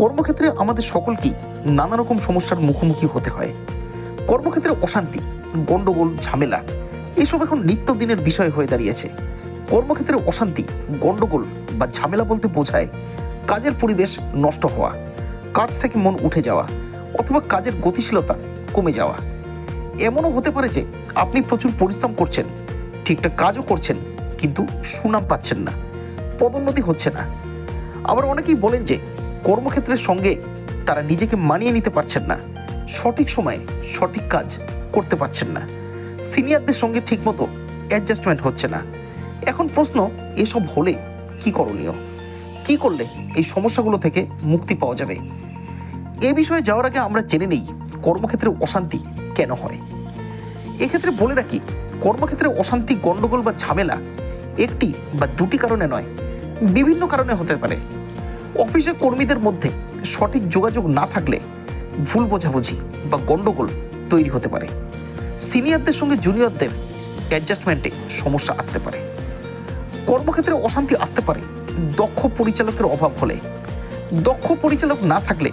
কর্মক্ষেত্রে আমাদের সকলকেই নানা রকম সমস্যার মুখোমুখি হতে হয়। কর্মক্ষেত্রে অশান্তি গণ্ডগোল ঝামেলা, এসব এখন নিত্যদিনের বিষয় হয়ে দাঁড়িয়েছে। কর্মক্ষেত্রে অশান্তি গণ্ডগোল বা ঝামেলা বলতে বোঝায় কাজের পরিবেশ নষ্ট হওয়া, কাজ থেকে মন উঠে যাওয়া অথবা কাজের গতিশীলতা কমে যাওয়া। এমনও হতে পারে যে আপনি প্রচুর পরিশ্রম করছেন, ঠিকঠাক কাজও করছেন, কিন্তু সুনাম পাচ্ছেন না, পদোন্নতি হচ্ছে না। আবার অনেকেই বলেন যে কর্মক্ষেত্রের সঙ্গে তারা নিজেকে মানিয়ে নিতে পারছেন না। সঠিক সময়ে সঠিক কাজ করতে পারছেন না। সিনিয়রদের সঙ্গে ঠিকমতো অ্যাডজাস্টমেন্ট হচ্ছে না। এখন প্রশ্ন, এসব হলে কি করণীয়? কি করলে এই সমস্যাগুলো থেকে মুক্তি পাওয়া যাবে? এ বিষয়ে যাওয়ার আগে আমরা জেনে নেই কর্মক্ষেত্রে অশান্তি কেন হয়। এক্ষেত্রে বলে রাখি, কর্মক্ষেত্রে অশান্তি গণ্ডগোল বা ঝামেলা একটি বা দুটি কারণে নয়, বিভিন্ন কারণে হতে পারে। অফিসের কর্মীদের মধ্যে সঠিক যোগাযোগ না থাকলে ভুল বোঝাবুঝি বা গণ্ডগোল তৈরি হতে পারে। সিনিয়রদের সঙ্গে জুনিয়রদের অ্যাডজাস্টমেন্টে সমস্যা আসতে পারে। কর্মক্ষেত্রে অশান্তি আসতে পারে। দক্ষ পরিচালকের অভাব হলে। দক্ষ পরিচালক না থাকলে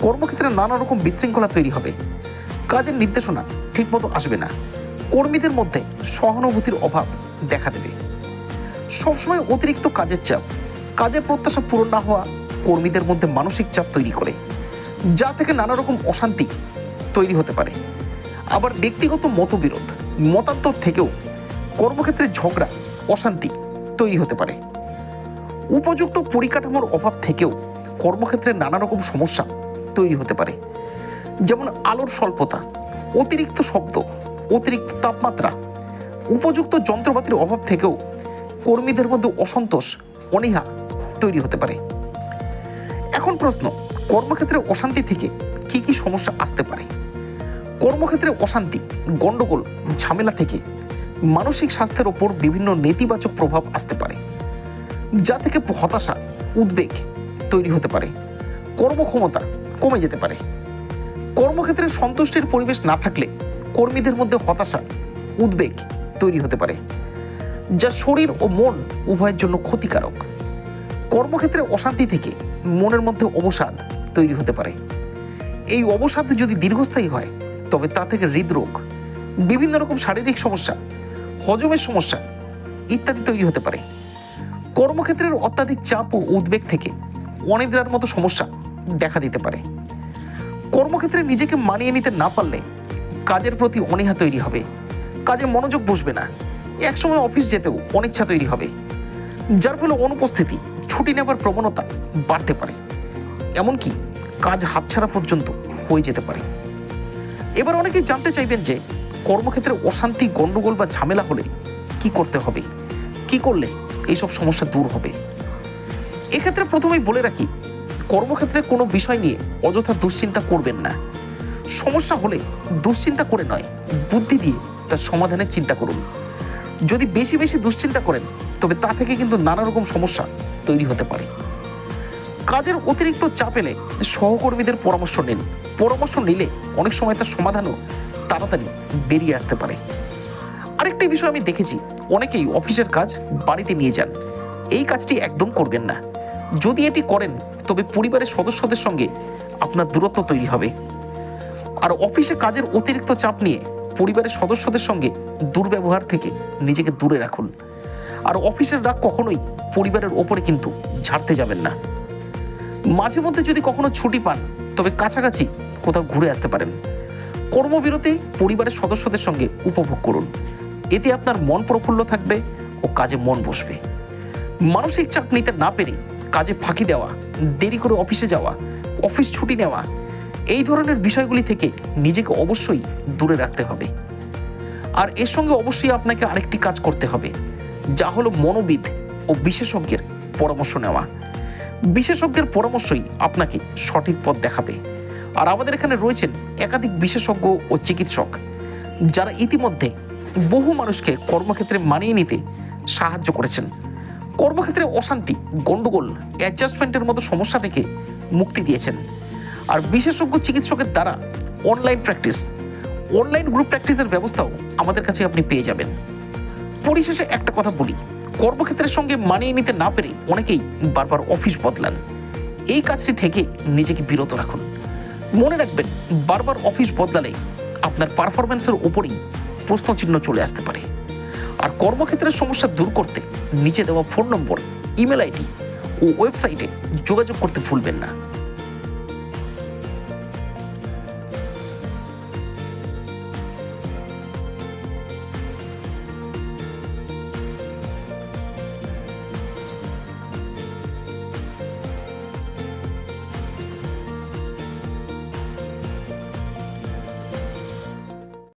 কর্মক্ষেত্রে নানা রকম বিশৃঙ্খলা তৈরি হবে। কাজের নির্দেশনা ঠিকমতো আসবে না। কর্মীদের মধ্যে সহানুভূতির অভাব দেখা দেবে। সবসময় অতিরিক্ত কাজের চাপ কাজের প্রত্যাশা পূরণ না হওয়া কর্মীদের মধ্যে মানসিক চাপ তৈরি করে, যা থেকে নানা রকম অশান্তি তৈরি হতে পারে। আবার ব্যক্তিগত মতবিরোধ, মতান্তর থেকেও কর্মক্ষেত্রে ঝগড়া, অশান্তি তৈরি হতে পারে। উপযুক্ত পরিকাঠামোর অভাব থেকেও কর্মক্ষেত্রে নানা রকম সমস্যা তৈরি হতে পারে। যেমন আলোর স্বল্পতা, অতিরিক্ত শব্দ, অতিরিক্ত তাপমাত্রা, উপযুক্ত যন্ত্রপাতির অভাব থেকেও কর্মীদের মধ্যে অসন্তোষ, অনীহা তৈরি হতে পারে। এখন প্রশ্ন, কর্মক্ষেত্রে অশান্তি থেকে কি কি সমস্যা আসতে পারে? কর্মক্ষেত্রে অশান্তি গণ্ডগোল ঝামেলা থেকে মানসিক স্বাস্থ্যের ওপর বিভিন্ন নেতিবাচক প্রভাব আসতে পারে, যা থেকে হতাশা, উদ্বেগ তৈরি হতে পারে, কর্মক্ষমতা কমে যেতে পারে। কর্মক্ষেত্রে সন্তুষ্টির পরিবেশ না থাকলে কর্মীদের মধ্যে হতাশা, উদ্বেগ তৈরি হতে পারে, যা শরীর ও মন উভয়ের জন্য ক্ষতিকারক। কর্মক্ষেত্রে অশান্তি থেকে মনের মধ্যে অবসাদ তৈরি হতে পারে। এই অবসাদ যদি দীর্ঘস্থায়ী হয়, তবে তা থেকে হৃদরোগ, বিভিন্ন রকম শারীরিক সমস্যা, হজমের সমস্যা ইত্যাদি তৈরি হতে পারে। কর্মক্ষেত্রের অত্যাধিক চাপ ও উদ্বেগ থেকে অনিদ্রার মতো সমস্যা দেখা দিতে পারে। কর্মক্ষেত্রে নিজেকে মানিয়ে নিতে না পারলে কাজের প্রতি অনীহা তৈরি হবে। কাজে মনোযোগ বসবে না। একসময় অফিস যেতেও অনিচ্ছা তৈরি হবে। যার ফলে অনুপস্থিতি ছুটি নেবার প্রবণতা বাড়তে পারে। এমনকি কাজ হাতছাড়া পর্যন্ত হয়ে যেতে পারে। এবার অনেকেই জানতে চাইবেন যে, কর্মক্ষেত্রে অশান্তি গণ্ডগোল বা ঝামেলা হলে কি করতে হবে? কি করলে এইসব সমস্যা দূর হবে? এক্ষেত্রে প্রথমেই বলে রাখি, কর্মক্ষেত্রে কোনো বিষয় নিয়ে অযথা দুশ্চিন্তা করবেন না। সমস্যা হলে দুশ্চিন্তা করে নয়, বুদ্ধি দিয়ে তার সমাধানের চিন্তা করুন। যদি বেশি বেশি দুশ্চিন্তা করেন, তবে তা থেকে কিন্তু নানা রকম সমস্যা তৈরি হতে পারে। কাজের অতিরিক্ত চাপ এলে সহকর্মীদের পরামর্শ নিন। পরামর্শ নিলে অনেক সময় তার সমাধানও তাড়াতাড়ি বেরিয়ে আসতে পারে। আরেকটি বিষয় আমি দেখেছি, অনেকেই অফিসের কাজ বাড়িতে নিয়ে যান। এই কাজটি একদম করবেন না। যদি এটি করেন, তবে পরিবারের সদস্যদের সঙ্গে আপনার দূরত্ব তৈরি হবে। আর অফিসে কাজের অতিরিক্ত চাপ নিয়ে পরিবারের সদস্যদের সঙ্গে দুর্ব্যবহার থেকে নিজেকে দূরে রাখুন। আর অফিসের রাগ কখনোই পরিবারের ওপরে কিন্তু ঝাড়তে যাবেন না। মাঝে মধ্যে যদি কখনো ছুটি পান, তবে কাছাকাছি কোথাও ঘুরে আসতে পারেন। কর্মবিরতি পরিবারের সদস্যদের সঙ্গে উপভোগ করুন। এতে আপনার মন প্রফুল্ল থাকবে ও কাজে মন বসবে। মানসিক চাপ নিতে না পেরে কাজে ফাঁকি দেওয়া, দেরি করে অফিসে যাওয়া, অফিস ছুটি নেওয়া এই ধরনের বিষয়গুলি থেকে নিজেকে অবশ্যই দূরে রাখতে হবে। আর এর সঙ্গে অবশ্যই আপনাকে আরেকটি কাজ করতে হবে, যা হলো মনোবিদ ও বিশেষজ্ঞের পরামর্শ নেওয়া। বিশেষজ্ঞের পরামর্শই আপনাকে সঠিক পথ দেখাবে। আর আমাদের এখানে রয়েছেন একাধিক বিশেষজ্ঞ ও চিকিৎসক, যারা ইতিমধ্যে বহু মানুষকে কর্মক্ষেত্রে মানিয়ে নিতে সাহায্য করেছেন। কর্মক্ষেত্রে অশান্তি গণ্ডগোল অ্যাডজাস্টমেন্টের মতো সমস্যা থেকে মুক্তি দিয়েছেন। আর বিশেষজ্ঞ চিকিৎসকের দ্বারা অনলাইন প্র্যাকটিস অনলাইন গ্রুপ প্র্যাকটিসের ব্যবস্থাও আমাদের কাছে আপনি পেয়ে যাবেন। পরিশেষে একটা কথা বলি, কর্মক্ষেত্রের সঙ্গে মানিয়ে নিতে না পেরে অনেকেই বারবার অফিস বদলান। এই কাজটি থেকে নিজেকে বিরত রাখুন। মনে রাখবেন, বারবার অফিস বদলালে আপনার পারফরমেন্সের উপরেই প্রশ্নচিহ্ন চলে আসতে পারে। আর কর্মক্ষেত্রের সমস্যা দূর করতে নিচে দেওয়া ফোন নম্বর ইমেল আইডি ও ওয়েবসাইটে যোগাযোগ করতে ভুলবেন না।